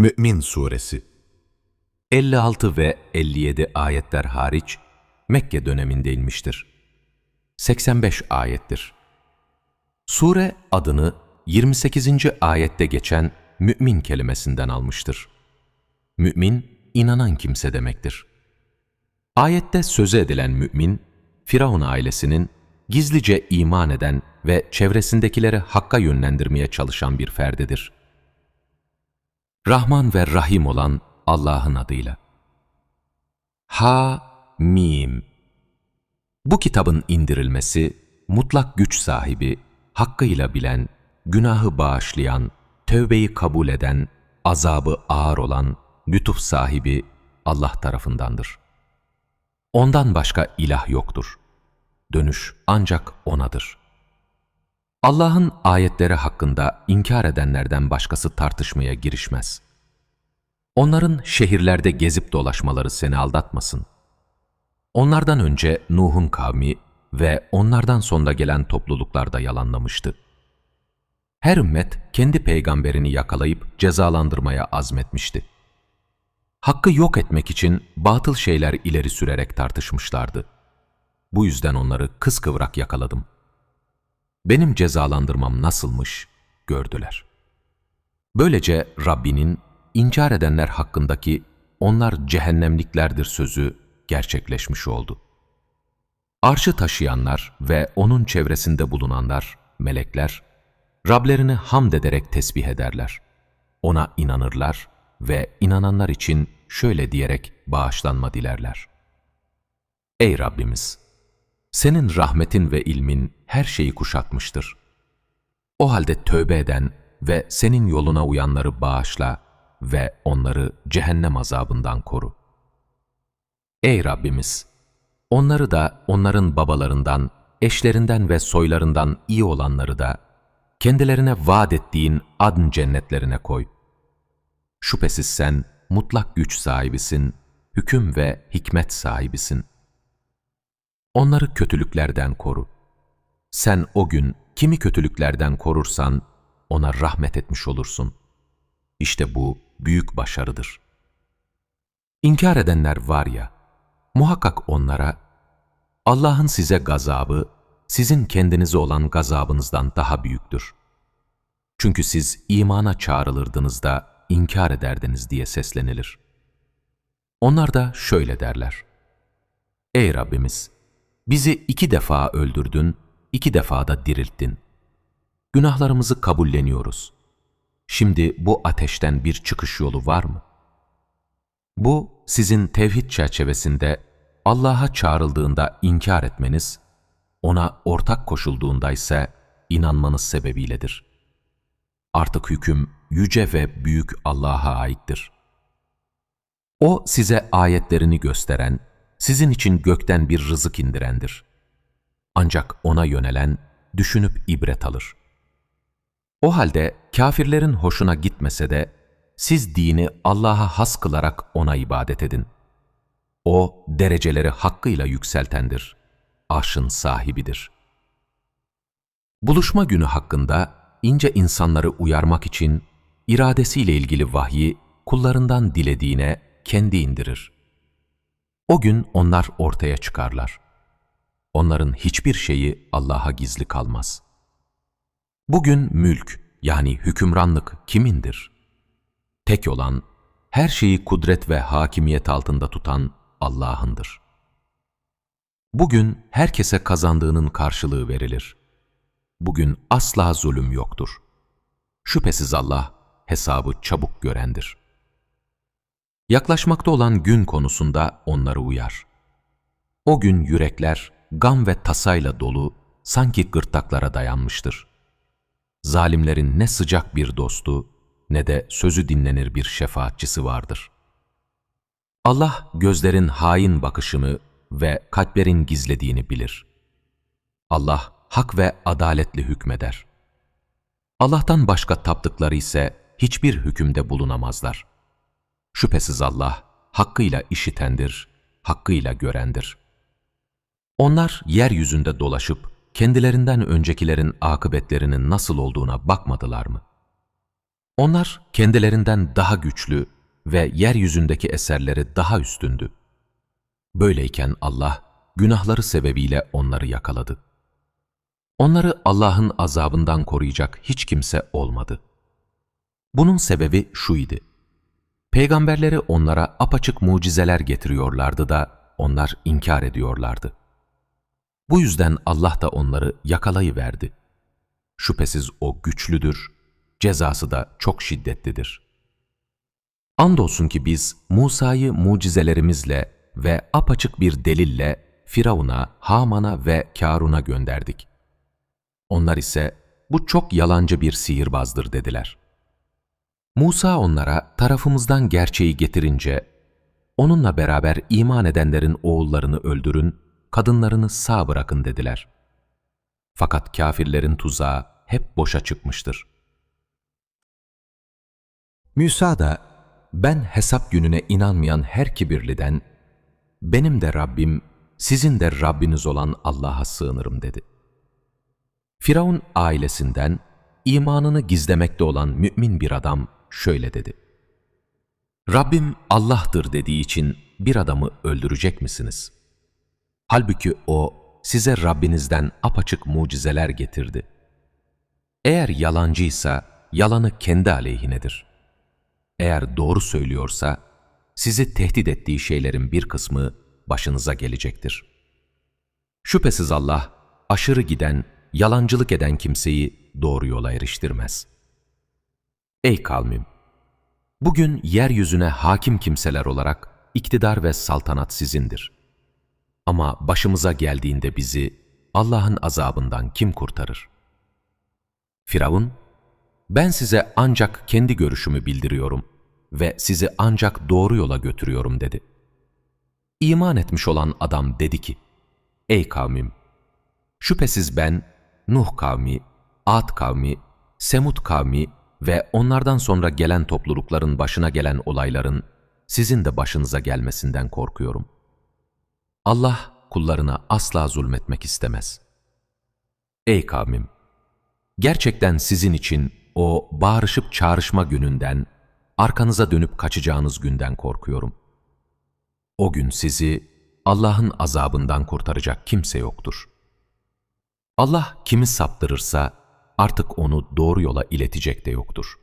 Mü'min Suresi 56 ve 57 ayetler hariç Mekke döneminde inmiştir. 85 ayettir. Sure adını 28. ayette geçen mümin kelimesinden almıştır. Mümin, inanan kimse demektir. Ayette söze edilen mümin, Firavun ailesinin gizlice iman eden ve çevresindekileri hakka yönlendirmeye çalışan bir ferdidir. Rahman ve Rahim olan Allah'ın adıyla. Ha Mim Bu kitabın indirilmesi, mutlak güç sahibi, hakkıyla bilen, günahı bağışlayan, tövbeyi kabul eden, azabı ağır olan, lütuf sahibi Allah tarafındandır. Ondan başka ilah yoktur. Dönüş ancak O'nadır. Allah'ın ayetleri hakkında inkar edenlerden başkası tartışmaya girişmez. Onların şehirlerde gezip dolaşmaları seni aldatmasın. Onlardan önce Nuh'un kavmi ve onlardan sonra gelen topluluklar da yalanlamıştı. Her ümmet kendi peygamberini yakalayıp cezalandırmaya azmetmişti. Hakkı yok etmek için batıl şeyler ileri sürerek tartışmışlardı. Bu yüzden onları kıskıvrak yakaladım. Benim cezalandırmam nasılmış gördüler. Böylece Rabbinin inkar edenler hakkındaki onlar cehennemliklerdir sözü gerçekleşmiş oldu. Arşı taşıyanlar ve onun çevresinde bulunanlar, melekler, Rablerini hamd ederek tesbih ederler. Ona inanırlar ve inananlar için şöyle diyerek bağışlanma dilerler. Ey Rabbimiz! Senin rahmetin ve ilmin her şeyi kuşatmıştır. O halde tövbe eden ve senin yoluna uyanları bağışla ve onları cehennem azabından koru. Ey Rabbimiz! Onları da onların babalarından, eşlerinden ve soylarından iyi olanları da kendilerine vaat ettiğin adn cennetlerine koy. Şüphesiz sen mutlak güç sahibisin, hüküm ve hikmet sahibisin. Onları kötülüklerden koru. Sen o gün kimi kötülüklerden korursan ona rahmet etmiş olursun. İşte bu büyük başarıdır. İnkar edenler var ya, muhakkak onlara Allah'ın size gazabı, sizin kendinize olan gazabınızdan daha büyüktür. Çünkü siz imana çağrılırdınız da inkar ederdiniz diye seslenilir. Onlar da şöyle derler. Ey Rabbimiz! Bizi iki defa öldürdün, iki defa da dirilttin. Günahlarımızı kabulleniyoruz. Şimdi bu ateşten bir çıkış yolu var mı? Bu, sizin tevhid çerçevesinde Allah'a çağrıldığında inkar etmeniz, ona ortak koşulduğunda ise inanmanız sebebiyledir. Artık hüküm yüce ve büyük Allah'a aittir. O size ayetlerini gösteren, sizin için gökten bir rızık indirendir. Ancak ona yönelen, düşünüp ibret alır. O halde kafirlerin hoşuna gitmese de, siz dini Allah'a has kılarak ona ibadet edin. O, dereceleri hakkıyla yükseltendir, arşın sahibidir. Buluşma günü hakkında ince insanları uyarmak için iradesiyle ilgili vahyi kullarından dilediğine kendi indirir. O gün onlar ortaya çıkarlar. Onların hiçbir şeyi Allah'a gizli kalmaz. Bugün mülk yani hükümranlık kimindir? Tek olan, her şeyi kudret ve hakimiyet altında tutan Allah'ındır. Bugün herkese kazandığının karşılığı verilir. Bugün asla zulüm yoktur. Şüphesiz Allah hesabı çabuk görendir. Yaklaşmakta olan gün konusunda onları uyar. O gün yürekler gam ve tasayla dolu, sanki gırtlaklara dayanmıştır. Zalimlerin ne sıcak bir dostu, ne de sözü dinlenir bir şefaatçisi vardır. Allah gözlerin hain bakışını ve kalplerin gizlediğini bilir. Allah hak ve adaletli hükmeder. Allah'tan başka taptıkları ise hiçbir hükümde bulunamazlar. Şüphesiz Allah hakkıyla işitendir, hakkıyla görendir. Onlar yeryüzünde dolaşıp kendilerinden öncekilerin akıbetlerinin nasıl olduğuna bakmadılar mı? Onlar kendilerinden daha güçlü ve yeryüzündeki eserleri daha üstündü. Böyleyken Allah günahları sebebiyle onları yakaladı. Onları Allah'ın azabından koruyacak hiç kimse olmadı. Bunun sebebi şuydu. Peygamberleri onlara apaçık mucizeler getiriyorlardı da onlar inkar ediyorlardı. Bu yüzden Allah da onları yakalayıverdi. Şüphesiz o güçlüdür, cezası da çok şiddetlidir. Andolsun ki biz Musa'yı mucizelerimizle ve apaçık bir delille Firavun'a, Haman'a ve Karun'a gönderdik. Onlar ise bu çok yalancı bir sihirbazdır dediler. Musa onlara tarafımızdan gerçeği getirince, onunla beraber iman edenlerin oğullarını öldürün, kadınlarını sağ bırakın dediler. Fakat kafirlerin tuzağı hep boşa çıkmıştır. Musa da ben hesap gününe inanmayan her kibirliden, benim de Rabbim, sizin de Rabbiniz olan Allah'a sığınırım dedi. Firavun ailesinden imanını gizlemekte olan mümin bir adam şöyle dedi. Rabbim Allah'tır dediği için bir adamı öldürecek misiniz? Halbuki o size Rabbinizden apaçık mucizeler getirdi. Eğer yalancıysa yalanı kendi aleyhinedir. Eğer doğru söylüyorsa sizi tehdit ettiği şeylerin bir kısmı başınıza gelecektir. Şüphesiz Allah aşırı giden, yalancılık eden kimseyi doğru yola eriştirmez. Ey kavmim! Bugün yeryüzüne hakim kimseler olarak iktidar ve saltanat sizindir. Ama başımıza geldiğinde bizi Allah'ın azabından kim kurtarır? Firavun, ben size ancak kendi görüşümü bildiriyorum ve sizi ancak doğru yola götürüyorum dedi. İman etmiş olan adam dedi ki, Ey kavmim! Şüphesiz ben Nuh kavmi, Ad kavmi, Semud kavmi ve onlardan sonra gelen toplulukların başına gelen olayların sizin de başınıza gelmesinden korkuyorum. Allah kullarına asla zulmetmek istemez. Ey kavmim! Gerçekten sizin için o bağırışıp çağrışma gününden, arkanıza dönüp kaçacağınız günden korkuyorum. O gün sizi Allah'ın azabından kurtaracak kimse yoktur. Allah kimi saptırırsa artık onu doğru yola iletecek de yoktur.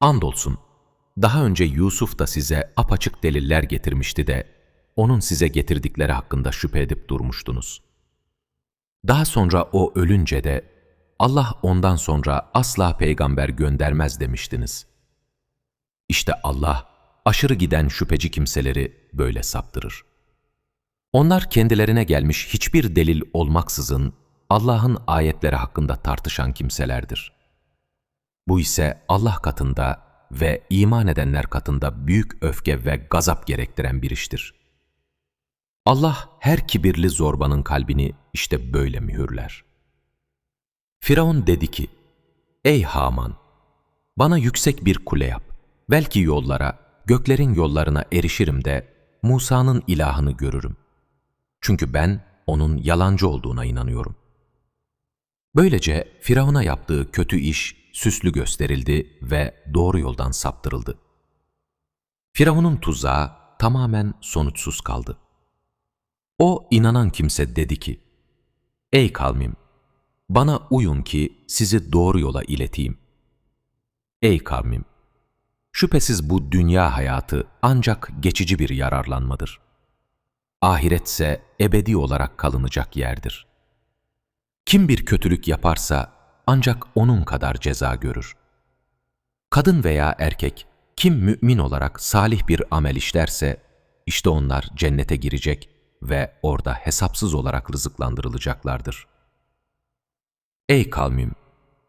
Andolsun, daha önce Yusuf da size apaçık deliller getirmişti de, onun size getirdikleri hakkında şüphe edip durmuştunuz. Daha sonra o ölünce de, Allah ondan sonra asla peygamber göndermez demiştiniz. İşte Allah, aşırı giden şüpheci kimseleri böyle saptırır. Onlar kendilerine gelmiş hiçbir delil olmaksızın, Allah'ın ayetleri hakkında tartışan kimselerdir. Bu ise Allah katında ve iman edenler katında büyük öfke ve gazap gerektiren bir iştir. Allah her kibirli zorbanın kalbini işte böyle mühürler. Firavun dedi ki, Ey Haman! Bana yüksek bir kule yap. Belki yollara, göklerin yollarına erişirim de Musa'nın ilahını görürüm. Çünkü ben onun yalancı olduğuna inanıyorum. Böylece Firavun'a yaptığı kötü iş süslü gösterildi ve doğru yoldan saptırıldı. Firavun'un tuzağı tamamen sonuçsuz kaldı. O inanan kimse dedi ki, Ey kavmim! Bana uyun ki sizi doğru yola ileteyim. Ey kavmim! Şüphesiz bu dünya hayatı ancak geçici bir yararlanmadır. Ahiretse ebedi olarak kalınacak yerdir. Kim bir kötülük yaparsa ancak onun kadar ceza görür. Kadın veya erkek kim mümin olarak salih bir amel işlerse işte onlar cennete girecek ve orada hesapsız olarak rızıklandırılacaklardır. Ey kavmim!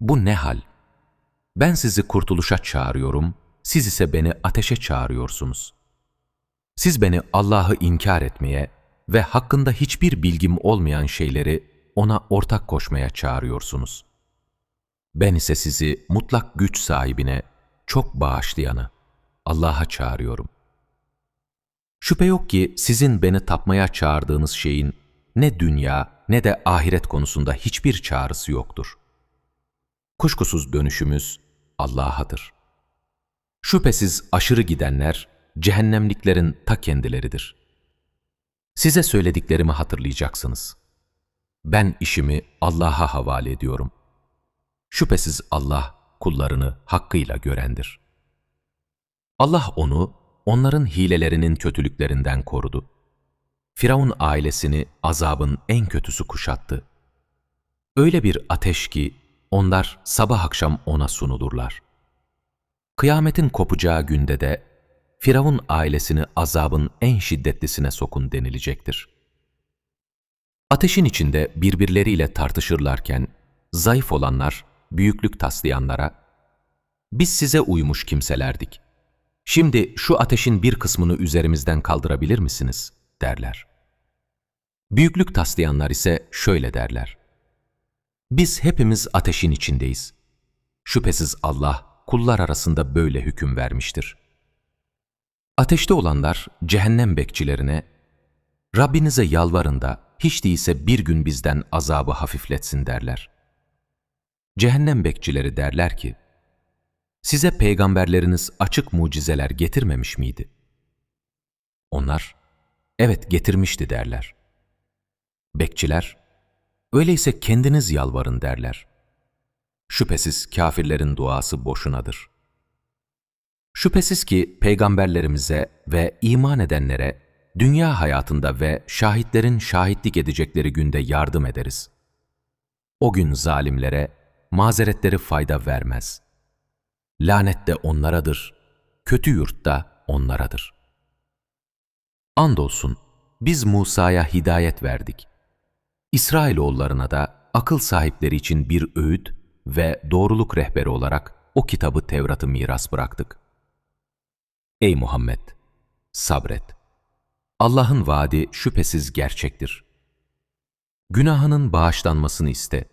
Bu ne hal? Ben sizi kurtuluşa çağırıyorum, siz ise beni ateşe çağırıyorsunuz. Siz beni Allah'ı inkar etmeye ve hakkında hiçbir bilgim olmayan şeyleri ona ortak koşmaya çağırıyorsunuz. Ben ise sizi mutlak güç sahibine, çok bağışlayanı, Allah'a çağırıyorum. Şüphe yok ki sizin beni tapmaya çağırdığınız şeyin ne dünya ne de ahiret konusunda hiçbir çağrısı yoktur. Kuşkusuz dönüşümüz, Allah'adır. Şüphesiz aşırı gidenler cehennemliklerin ta kendileridir. Size söylediklerimi hatırlayacaksınız. Ben işimi Allah'a havale ediyorum. Şüphesiz Allah kullarını hakkıyla görendir. Allah onu onların hilelerinin kötülüklerinden korudu. Firavun ailesini azabın en kötüsü kuşattı. Öyle bir ateş ki onlar sabah akşam ona sunulurlar. Kıyametin kopacağı günde de Firavun ailesini azabın en şiddetlisine sokun denilecektir. Ateşin içinde birbirleriyle tartışırlarken zayıf olanlar büyüklük taslayanlara biz size uymuş kimselerdik. Şimdi şu ateşin bir kısmını üzerimizden kaldırabilir misiniz? derler. Büyüklük taslayanlar ise şöyle derler. Biz hepimiz ateşin içindeyiz. Şüphesiz Allah kullar arasında böyle hüküm vermiştir. Ateşte olanlar cehennem bekçilerine, Rabbinize yalvarın da hiç değilse bir gün bizden azabı hafifletsin derler. Cehennem bekçileri derler ki, size peygamberleriniz açık mucizeler getirmemiş miydi? Onlar, evet getirmişti derler. Bekçiler, öyleyse kendiniz yalvarın derler. Şüphesiz kafirlerin duası boşunadır. Şüphesiz ki peygamberlerimize ve iman edenlere dünya hayatında ve şahitlerin şahitlik edecekleri günde yardım ederiz. O gün zalimlere mazeretleri fayda vermez. Lanet de onlaradır, kötü yurt da onlaradır. Andolsun biz Musa'ya hidayet verdik. İsrailoğullarına da akıl sahipleri için bir öğüt ve doğruluk rehberi olarak o kitabı Tevrat'ı miras bıraktık. Ey Muhammed! Sabret. Allah'ın vaadi şüphesiz gerçektir. Günahının bağışlanmasını iste.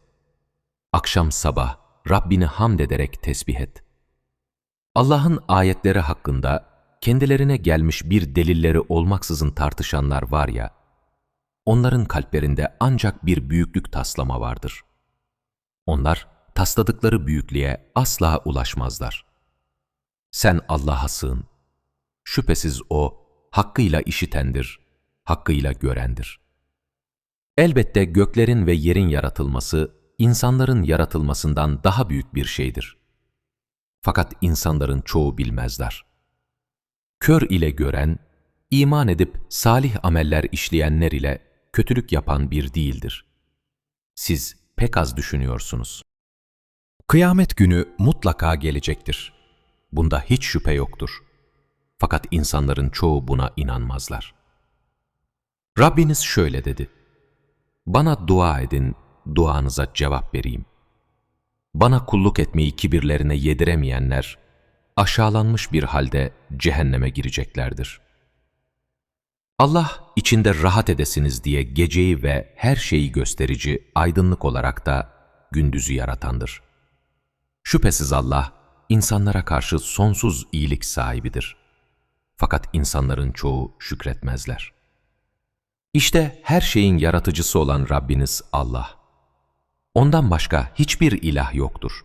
Akşam sabah Rabbini hamd ederek tesbih et. Allah'ın ayetleri hakkında kendilerine gelmiş bir delilleri olmaksızın tartışanlar var ya, onların kalplerinde ancak bir büyüklük taslama vardır. Onlar tasladıkları büyüklüğe asla ulaşmazlar. Sen Allah'a sığın. Şüphesiz O, hakkıyla işitendir, hakkıyla görendir. Elbette göklerin ve yerin yaratılması, insanların yaratılmasından daha büyük bir şeydir. Fakat insanların çoğu bilmezler. Kör ile gören, iman edip salih ameller işleyenler ile kötülük yapan bir değildir. Siz pek az düşünüyorsunuz. Kıyamet günü mutlaka gelecektir. Bunda hiç şüphe yoktur. Fakat insanların çoğu buna inanmazlar. Rabbiniz şöyle dedi. Bana dua edin, duanıza cevap vereyim. Bana kulluk etmeyi kibirlerine yediremeyenler, aşağılanmış bir halde cehenneme gireceklerdir. Allah içinde rahat edesiniz diye geceyi ve her şeyi gösterici, aydınlık olarak da gündüzü yaratandır. Şüphesiz Allah, insanlara karşı sonsuz iyilik sahibidir. Fakat insanların çoğu şükretmezler. İşte her şeyin yaratıcısı olan Rabbiniz Allah. Ondan başka hiçbir ilah yoktur.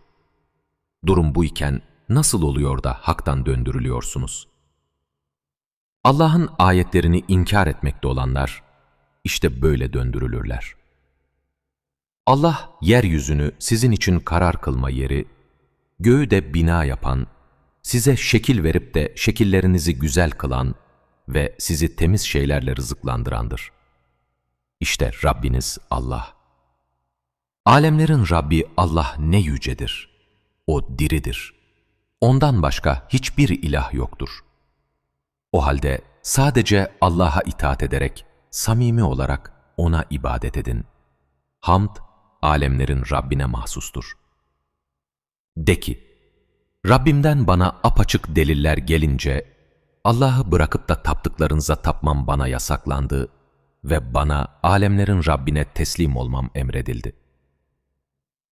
Durum bu iken nasıl oluyor da haktan döndürülüyorsunuz? Allah'ın ayetlerini inkar etmekte olanlar, işte böyle döndürülürler. Allah yeryüzünü sizin için karar kılma yeri, göğü de bina yapan, size şekil verip de şekillerinizi güzel kılan ve sizi temiz şeylerle rızıklandırandır. İşte Rabbiniz Allah. Alemlerin Rabbi Allah ne yücedir. O diridir. Ondan başka hiçbir ilah yoktur. O halde sadece Allah'a itaat ederek, samimi olarak O'na ibadet edin. Hamd, alemlerin Rabbine mahsustur. De ki, Rabbimden bana apaçık deliller gelince, Allah'ı bırakıp da taptıklarınıza tapmam bana yasaklandı ve bana alemlerin Rabbine teslim olmam emredildi.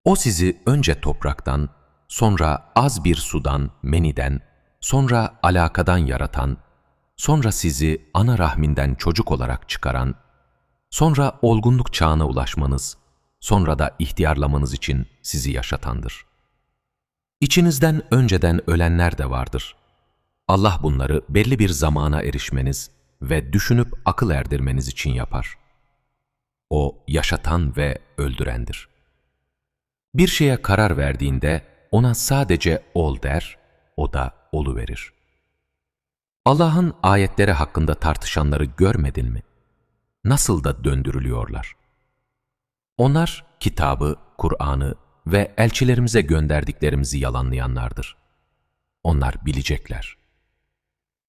O sizi önce topraktan, sonra az bir sudan, meniden, sonra alakadan yaratan, sonra sizi ana rahminden çocuk olarak çıkaran, sonra olgunluk çağına ulaşmanız, sonra da ihtiyarlamanız için sizi yaşatandır. İçinizden önceden ölenler de vardır. Allah bunları belli bir zamana erişmeniz ve düşünüp akıl erdirmeniz için yapar. O yaşatan ve öldürendir. Bir şeye karar verdiğinde ona sadece ol der, o da oluverir. Allah'ın ayetleri hakkında tartışanları görmedin mi? Nasıl da döndürülüyorlar? Onlar kitabı, Kur'an'ı ve elçilerimize gönderdiklerimizi yalanlayanlardır. Onlar bilecekler.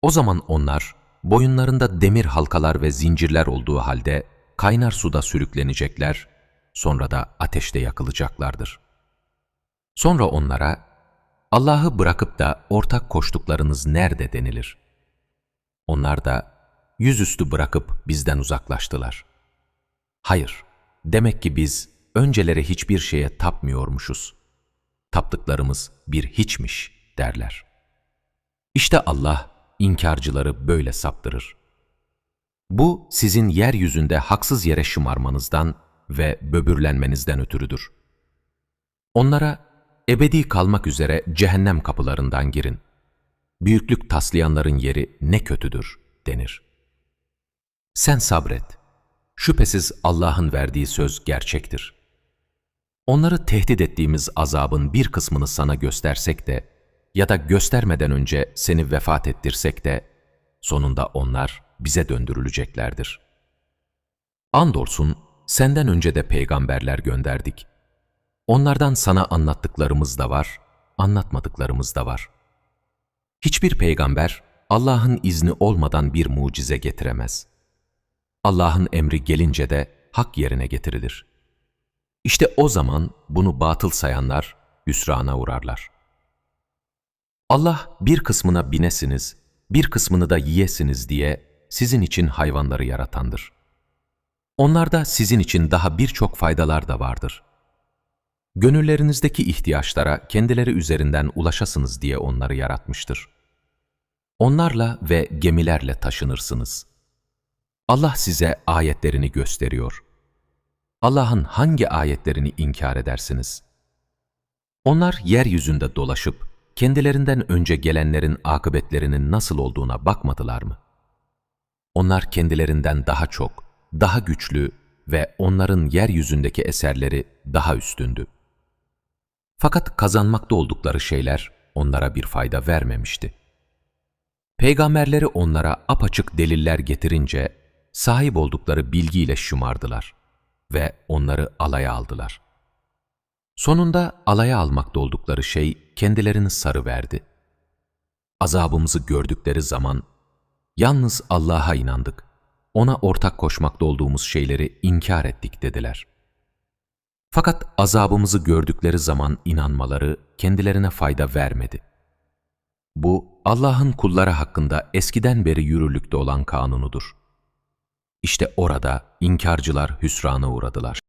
O zaman onlar boyunlarında demir halkalar ve zincirler olduğu halde kaynar suda sürüklenecekler, sonra da ateşte yakılacaklardır. Sonra onlara, Allah'ı bırakıp da ortak koştuklarınız nerede denilir? Onlar da yüzüstü bırakıp bizden uzaklaştılar. Hayır, demek ki biz önceleri hiçbir şeye tapmıyormuşuz. Taptıklarımız bir hiçmiş derler. İşte Allah inkarcıları böyle saptırır. Bu sizin yeryüzünde haksız yere şımarmanızdan ve böbürlenmenizden ötürüdür. Onlara ebedi kalmak üzere cehennem kapılarından girin. Büyüklük taslayanların yeri ne kötüdür denir. Sen sabret. Şüphesiz Allah'ın verdiği söz gerçektir. Onları tehdit ettiğimiz azabın bir kısmını sana göstersek de ya da göstermeden önce seni vefat ettirsek de sonunda onlar bize döndürüleceklerdir. Andolsun senden önce de peygamberler gönderdik. Onlardan sana anlattıklarımız da var, anlatmadıklarımız da var. Hiçbir peygamber Allah'ın izni olmadan bir mucize getiremez. Allah'ın emri gelince de hak yerine getirilir. İşte o zaman bunu batıl sayanlar hüsrana uğrarlar. Allah bir kısmına binesiniz, bir kısmını da yiyesiniz diye sizin için hayvanları yaratandır. Onlarda sizin için daha birçok faydalar da vardır. Gönüllerinizdeki ihtiyaçlara kendileri üzerinden ulaşasınız diye onları yaratmıştır. Onlarla ve gemilerle taşınırsınız. Allah size ayetlerini gösteriyor. Allah'ın hangi ayetlerini inkar edersiniz? Onlar yeryüzünde dolaşıp kendilerinden önce gelenlerin akıbetlerinin nasıl olduğuna bakmadılar mı? Onlar kendilerinden daha çok, daha güçlü ve onların yeryüzündeki eserleri daha üstündü. Fakat kazanmakta oldukları şeyler onlara bir fayda vermemişti. Peygamberleri onlara apaçık deliller getirince sahip oldukları bilgiyle şımardılar ve onları alaya aldılar. Sonunda alaya almakta oldukları şey kendilerini sarıverdi. Azabımızı gördükleri zaman yalnız Allah'a inandık, ona ortak koşmakta olduğumuz şeyleri inkar ettik dediler. Fakat azabımızı gördükleri zaman inanmaları kendilerine fayda vermedi. Bu Allah'ın kulları hakkında eskiden beri yürürlükte olan kanunudur. İşte orada inkarcılar hüsrana uğradılar.